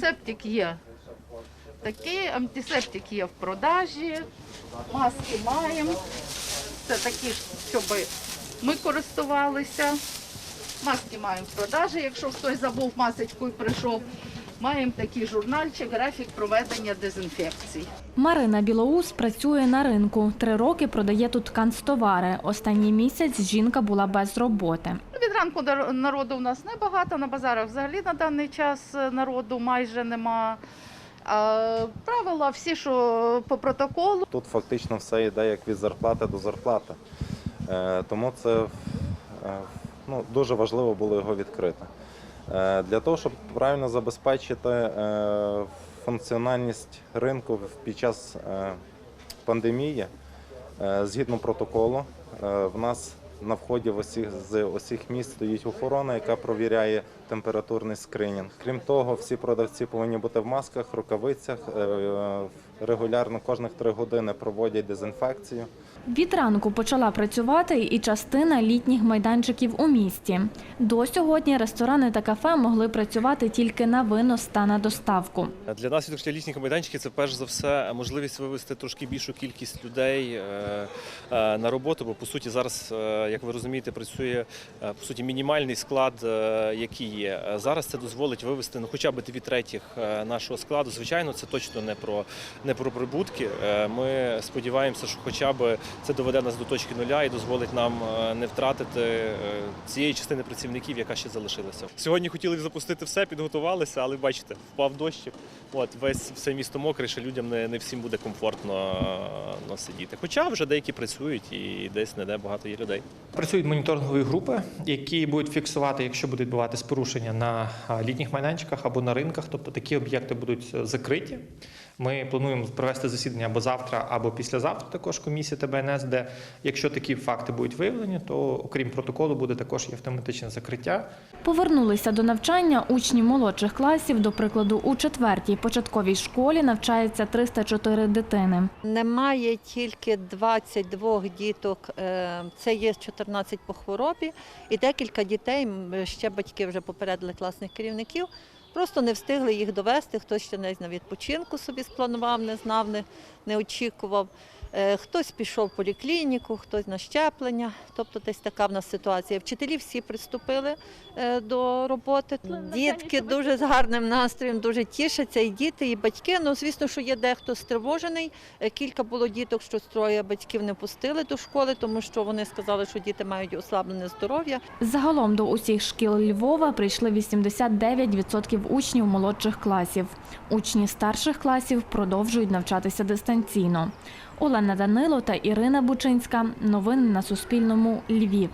антисептик є. Такий антисептик є в продажі, маски маємо. Це такі, щоб ми користувалися. Маски маємо в продажі, якщо хтось забув масочку і прийшов. Маємо такий журнальчик, графік проведення дезінфекцій. Марина Білоус працює на ринку. Три роки продає тут канцтовари. Останній місяць жінка була без роботи. Від ранку народу у нас небагато, на базарах взагалі на даний час е, народу майже нема. А, правила всі, що по протоколу. Тут фактично все йде як від зарплати до зарплати. Е, Тому це е, ну, дуже важливо було його відкрити. Е, Для того, щоб правильно забезпечити е, функціональність ринку під час е, пандемії, згідно протоколу, в нас на вході в усіх, з усіх міст стоїть охорона, яка провіряє температурний скринінг. Крім того, всі продавці повинні бути в масках, рукавицях, регулярно кожних три години проводять дезінфекцію. Від ранку почала працювати і частина літніх майданчиків у місті. До сьогодні ресторани та кафе могли працювати тільки на винос та на доставку. Для нас відкриття літніх майданчиків це перш за все можливість вивести трошки більшу кількість людей е, е, на роботу. Бо по суті зараз, е, як ви розумієте, працює по суті мінімальний склад, який є. Зараз це дозволить вивести ну, хоча б дві третіх нашого складу. Звичайно, це точно не про не про прибутки. Е, Ми сподіваємося, що хоча б це доведе нас до точки нуля і дозволить нам е, не втратити е, цієї частини працівників, яка ще залишилася. Сьогодні хотіли запустити все, підготувалися, але бачите, впав дощик. От весь все місто мокре, що людям не, не всім буде комфортно ну, сидіти. Хоча вже деякі працюють і десь не де багато є людей. Працюють моніторингові групи, які будуть фіксувати, якщо буде відбуватись порушення на літніх майданчиках або на ринках, тобто такі об'єкти будуть закриті. Ми плануємо провести засідання або завтра, або післязавтра також комісії ТБНС, де якщо такі факти будуть виявлені, то окрім протоколу буде також і автоматичне закриття. Повернулися до навчання учні молодших класів. До прикладу, у четвертій початковій школі навчається 304 дитини. Немає тільки 22 діток, е, це є 14 по хворобі, і декілька дітей, ще батьки вже попередили класних керівників, просто не встигли їх довести, хтось ще не на відпочинку собі спланував, не знав, не, не очікував. Е, Хтось пішов в поліклініку, хтось на щеплення, тобто десь така в нас ситуація. Вчителі всі приступили е, до роботи. Дітки дуже з гарним настроєм, дуже тішаться, і діти, і батьки. Ну, звісно, що є дехто стривожений. Е, Кілька було діток, що троє батьків не пустили до школи, тому що вони сказали, що діти мають ослаблене здоров'я. Загалом до усіх шкіл Львова прийшли 89% учнів молодших класів. Учні старших класів продовжують навчатися дистанційно. Олена Данило та Ірина Бучинська. Новини на Суспільному. Львів.